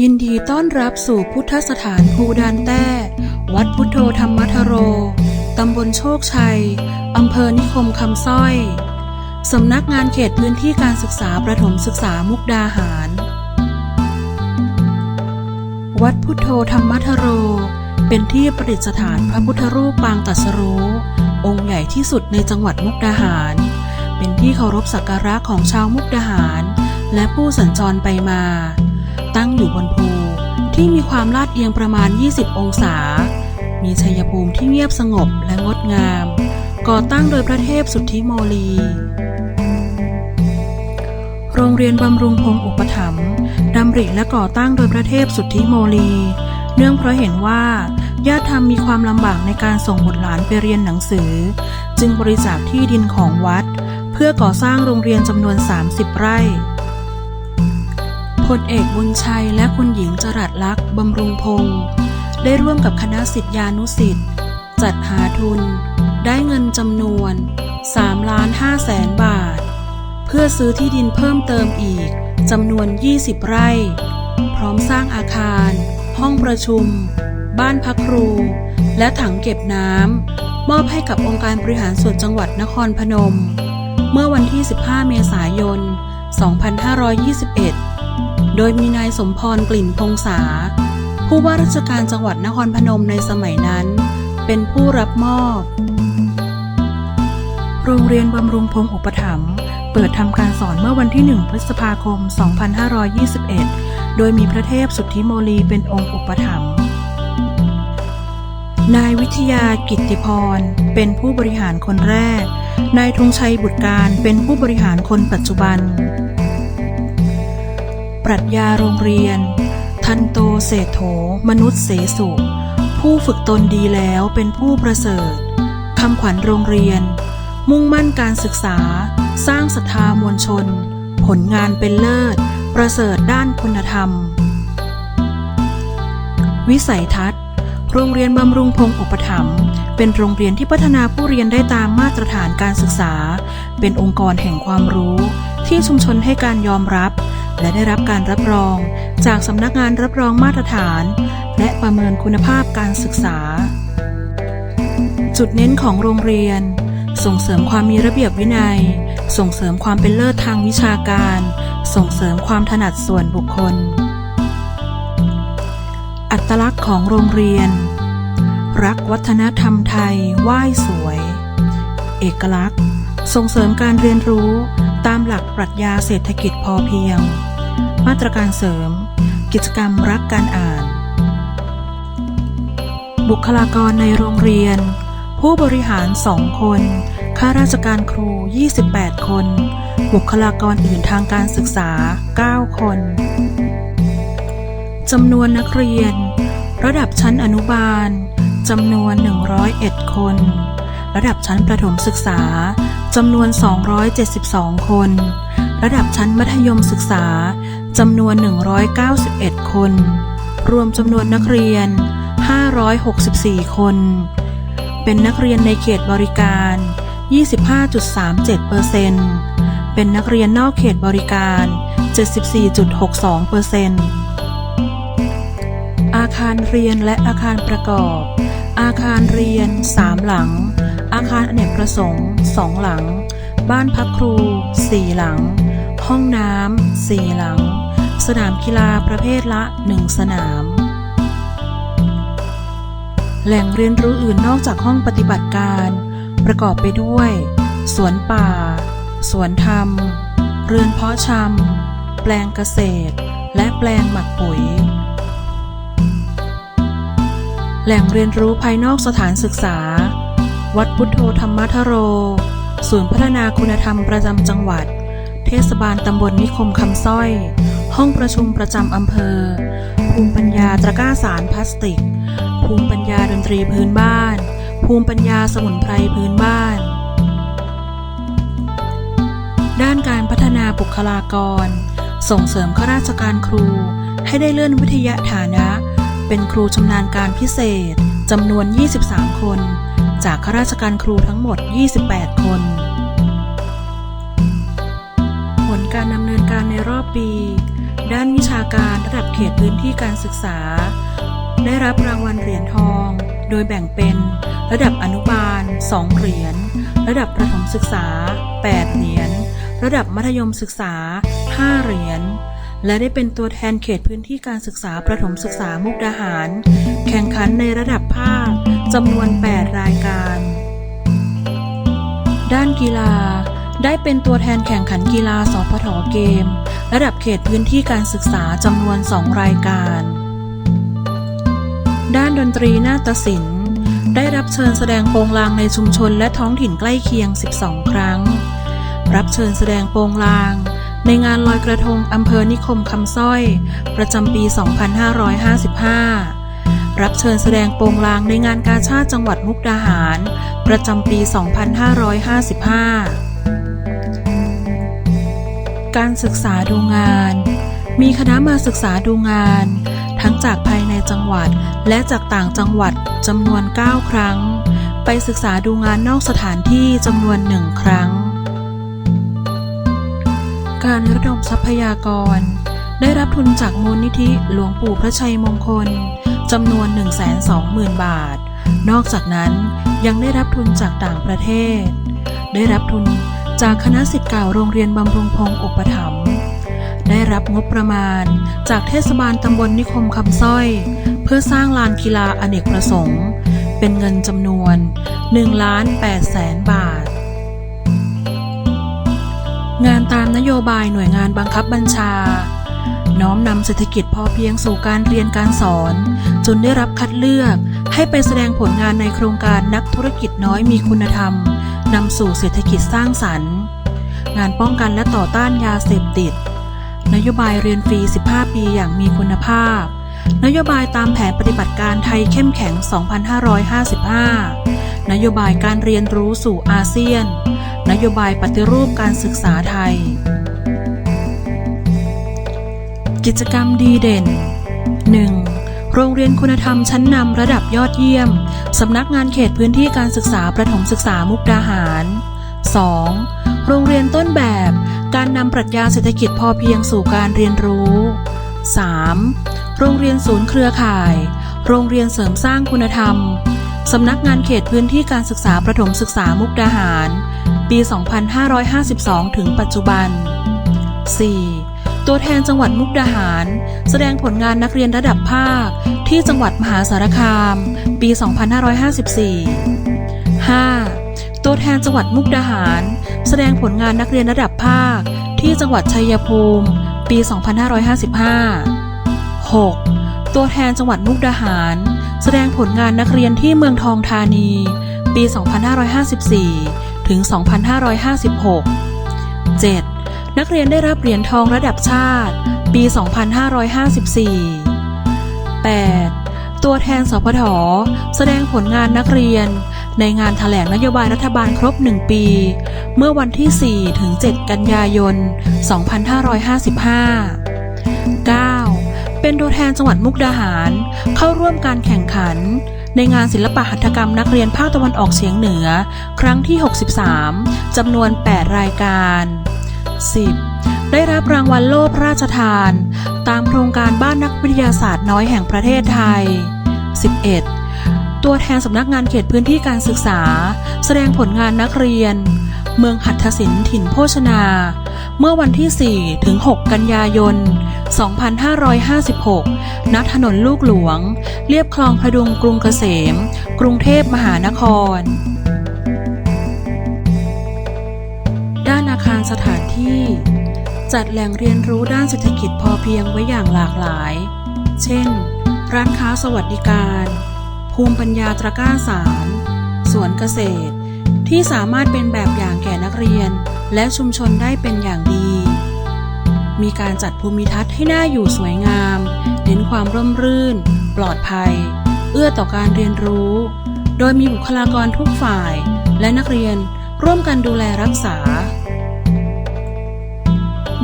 ยินดีต้อนรับสู่พุทธสถานภูดานแต้ วัดพุทโธธรรมทโร ตำบลโชคชัย อำเภอนิคมคำสร้อย สำนักงานเขตพื้นที่การศึกษาประถมศึกษามุกดาหาร วัดพุทโธธรรมทโร เป็นที่ประดิษฐานพระพุทธรูปปางตัสรู้ องค์ใหญ่ที่สุดในจังหวัดมุกดาหาร เป็นที่เคารพสักการะของชาวมุกดาหาร และผู้สัญจรไปมา ตั้งอยู่บนภูที่มีความลาดเอียงประมาณ 20 องศา มีชัยภูมิที่เงียบสงบและงดงาม ก่อตั้งโดยพระเทพสุทธิโมลี โรงเรียนบำรุงพงอุปถัมภ์ดำริและก่อตั้งโดยพระเทพสุทธิโมลี เนื่องเพราะเห็นว่าญาติธรรมมีความลำบากในการส่งบุตรหลานไปเรียนหนังสือ จึงบริจาคที่ดินของวัด เพื่อก่อสร้างโรงเรียนจำนวน 30 ไร่ พลเอกบุญชัยและคุณหญิงจรัสลักษณ์บำรุงพงศ์ได้ร่วมกับคณะสิทธิานุสิทธิ์จัดหาทุน ได้เงินจำนวน3ล้าน5แสนบาท เพื่อซื้อที่ดินเพิ่มเติมอีกจำนวน 20 ไร่ พร้อมสร้างอาคาร ห้องประชุม บ้านพักครู และถังเก็บน้ำมอบให้กับองค์การบริหารส่วนจังหวัดนครพนม เมื่อวันที่ 15 เมษายน 2521 โดยมีนายสมพรกลิ่นพงษา ผู้ว่าราชการจังหวัดนครพนมในสมัยนั้น เป็นผู้รับมอบ โรงเรียนบำรุงพงอุปถัมภ์เปิดทำการสอนเมื่อวันที่ 1 พฤษภาคม 2521 โดยมีพระเทพสุทธิโมลีเป็นองค์อุปถัมภ์นายวิทยากิติพร เป็นผู้บริหารคนแรก นายธงชัยบุตรการเป็นผู้บริหารคนปัจจุบัน ปรัชญาโรงเรียน ทันโตเศรษโถ มนุษย์เสสุผู้ฝึกตนดีแล้วเป็นผู้ประเสริฐคำขวัญโรงเรียน มุ่งมั่นการศึกษา สร้างศรัทธามวลชน ผลงานเป็นเลิศ ประเสริฐด้านคุณธรรม วิสัยทัศน์ โรงเรียนบำรุงพงศ์อุปถัมภ์เป็นโรงเรียนที่พัฒนาผู้เรียนได้ตามมาตรฐานการศึกษา เป็นองค์กรแห่งความรู้ ที่ชุมชนให้การยอมรับ และได้รับการรับรองจากสำนักงานรับรองมาตรฐาน และประเมินคุณภาพการศึกษา จุดเน้นของโรงเรียน ส่งเสริมความมีระเบียบวินัย ส่งเสริมความเป็นเลิศทางวิชาการ ส่งเสริมความถนัดส่วนบุคคล อัตลักษณ์ของโรงเรียน รักวัฒนธรรมไทยไหว้สวย เอกลักษณ์ ส่งเสริมการเรียนรู้ตามหลักปรัชญาเศรษฐกิจพอเพียง มาตรการเสริม กิจกรรมรักการอ่าน บุคลากรในโรงเรียน ผู้บริหาร 2 คน ข้าราชการครู 28 คน บุคลากรอื่นทางการศึกษา 9 คนจำนวนนักเรียน ระดับชั้นอนุบาลจำนวน 101 คน ระดับชั้นประถมศึกษา จำนวน 272 คน ระดับชั้นมัธยมศึกษา จำนวน 191 คน รวมจำนวนนักเรียน 564 คน เป็นนักเรียนในเขตบริการ 25.37%เป็นนักเรียนนอกเขตบริการ 74.62%อาคารเรียนและอาคารประกอบ อาคารเรียน 3 หลัง อาคารอเนกประสงค์2หลัง บ้านพักครู4หลัง ห้องน้ำ4หลัง สนามกีฬาประเภทละ1สนาม แหล่งเรียนรู้อื่นนอกจากห้องปฏิบัติการ ประกอบไปด้วย สวนป่า สวนธรรม เรือนเพาะชำ แปลงเกษตร และแปลงหมักปุ๋ยแหล่งเรียนรู้ภายนอกสถานศึกษา วัดพุทโธธรรมทโร ศูนย์พัฒนาคุณธรรมประจำจังหวัด เทศบาลตำบลนิคมคำสร้อย ห้องประชุมประจำอำเภอ ภูมิปัญญาตะก้าสารพลาสติก ภูมิปัญญาดนตรีพื้นบ้าน ภูมิปัญญาสมุนไพรพื้นบ้าน ด้านการพัฒนาบุคลากร ส่งเสริมข้าราชการครู ให้ได้เลื่อนวิทยาฐานะ เป็นครูชำนาญการพิเศษจำนวน 23 คน จากข้าราชการครูทั้งหมด 28 คน ผลการดำเนินการในรอบปี ด้านวิชาการระดับเขตพื้นที่การศึกษา ได้รับรางวัลเหรียญทอง โดยแบ่งเป็น ระดับอนุบาล 2 เหรียญ ระดับประถมศึกษา 8 เหรียญ ระดับมัธยมศึกษา 5 เหรียญและได้เป็นตัวแทนเขตพื้นที่การศึกษาประถมศึกษามุกดาหาร แข่งขันในระดับภาค จำนวน 8 รายการ ด้านกีฬา ได้เป็นตัวแทนแข่งขันกีฬาสพทเกม ระดับเขตพื้นที่การศึกษาจำนวน 2 รายการ ด้านดนตรีนาฏศิลป์ ได้รับเชิญแสดงโปงลางในชุมชนและท้องถิ่นใกล้เคียง 12 ครั้ง รับเชิญแสดงโปงลาง ในงานลอยกระทงอำเภอนิคมคำสร้อย ประจำปี 2555 รับเชิญแสดงโปงลางในงานกาชาติจังหวัดมุกดาหาร ประจำปี 2555 การศึกษาดูงาน มีคณะมาศึกษาดูงาน ทั้งจากภายในจังหวัดและจากต่างจังหวัดจำนวน 9 ครั้ง ไปศึกษาดูงานนอกสถานที่จำนวนหนึ่งครั้ง การระดมทรัพยากร ได้รับทุนจากมูลนิธิหลวงปู่พระชัยมงคล จำนวน 120,000 บาท นอกจากนั้นยังได้รับทุนจากต่างประเทศ ได้รับทุนจากคณะสิทธิ์เก่าโรงเรียนบำรุงพงศ์อุปถัมภ์ได้รับงบประมาณจากเทศบาลตำบลนิคมคำสร้อย เพื่อสร้างลานกีฬาอเนกประสงค์ เป็นเงินจำนวน1ล้าน8แสนบาท งานตามนโยบายหน่วยงานบังคับบัญชา น้อมนำเศรษฐกิจพอเพียงสู่การเรียนการสอน จนได้รับคัดเลือกให้ไปแสดงผลงานในโครงการนักธุรกิจน้อยมีคุณธรรมนำสู่เศรษฐกิจสร้างสรรค์ งานป้องกันและต่อต้านยาเสพติด นโยบายเรียนฟรี 15 ปีอย่างมีคุณภาพ นโยบายตามแผนปฏิบัติการไทยเข้มแข็ง 2555 นโยบายการเรียนรู้สู่อาเซียน นโยบายปฏิรูปการศึกษาไทย กิจกรรมดีเด่น 1. โรงเรียนคุณธรรมชั้นนำระดับยอดเยี่ยม สำนักงานเขตพื้นที่การศึกษาประถมศึกษามุกดาหาร 2. โรงเรียนต้นแบบ การนำปรัชญาเศรษฐกิจพอเพียงสู่การเรียนรู้ 3. โรงเรียนศูนย์เครือข่าย โรงเรียนเสริมสร้างคุณธรรม สำนักงานเขตพื้นที่การศึกษาประถมศึกษามุกดาหาร ปี 2552 ถึงปัจจุบัน 4. ตัวแทนจังหวัดมุกดาหาร แสดงผลงานนักเรียนระดับภาค ที่จังหวัดมหาสารคาม ปี 2554 5. ตัวแทนจังหวัดมุกดาหาร แสดงผลงานนักเรียนระดับภาค ที่จังหวัดชัยภูมิ ปี 2555 6. ตัวแทนจังหวัดมุกดาหาร แสดงผลงานนักเรียนที่เมืองทองธานี ปี 2554 ถึง 2556 7. นักเรียนได้รับเหรียญทองระดับชาติ ปี 2554 8. ตัวแทนสพทแสดงผลงานนักเรียน ในงานถแถลงนโยบายรัฐบาลครบ 1 ปี เมื่อวันที่ 4 ถึง 7 กันยายน 2555 9. เป็นตัวแทนจังหวัดมุกดาหาร เข้าร่วมการแข่งขันในงานศิลปหัตถกรรมนักเรียนภาคตะวันออกเฉียงเหนือ ครั้งที่ 63 จำนวน 8 รายการ 10. ได้รับรางวัลโล่พระราชทาน ตามโครงการบ้านนักวิทยาศาสตร์น้อยแห่งประเทศไทย 11. ตัวแทนสำนักงานเขตพื้นที่การศึกษา แสดงผลงานนักเรียน เมืองหัตถศิลป์ถิ่นโภชนา เมื่อวันที่ 4 ถึง 6 กันยายน 2556 ณ ถนนลูกหลวง เรียบคลองพดุงกรุงเกษม กรุงเทพมหานคร สถานที่ จัดแหล่งเรียนรู้ด้านเศรษฐกิจพอเพียงไว้อย่างหลากหลาย เช่น ร้านค้าสวัสดิการ ภูมิปัญญาตะกร้าสารสวนเกษตร ที่สามารถเป็นแบบอย่างแก่นักเรียน และชุมชนได้เป็นอย่างดี มีการจัดภูมิทัศน์ให้น่าอยู่สวยงาม เน้นความร่มรื่น ปลอดภัย เอื้อต่อการเรียนรู้ โดยมีบุคลากรทุกฝ่ายและนักเรียนร่วมกันดูแลรักษา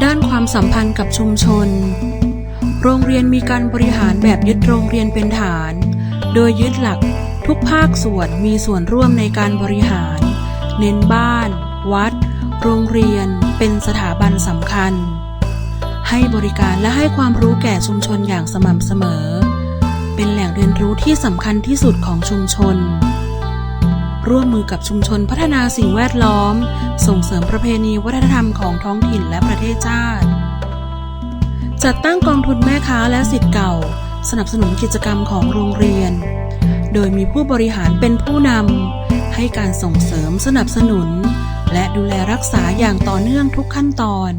ด้านความสัมพันธ์กับชุมชน โรงเรียนมีการบริหารแบบยึดโรงเรียนเป็นฐาน โดยยึดหลักทุกภาคส่วนมีส่วนร่วมในการบริหาร เน้นบ้าน วัด โรงเรียน เป็นสถาบันสำคัญ ให้บริการและให้ความรู้แก่ชุมชนอย่างสม่ำเสมอ เป็นแหล่งเรียนรู้ที่สำคัญที่สุดของชุมชน ร่วมมือกับชุมชนพัฒนาสิ่งแวดล้อม ส่งเสริมประเพณีวัฒนธรรมของท้องถิ่นและประเทศชาติ จัดตั้งกองทุนแม่ค้าและสิทธิ์เก่า สนับสนุนกิจกรรมของโรงเรียน โดยมีผู้บริหารเป็นผู้นำให้การส่งเสริมสนับสนุน และดูแลรักษาอย่างต่อเนื่องทุกขั้นตอน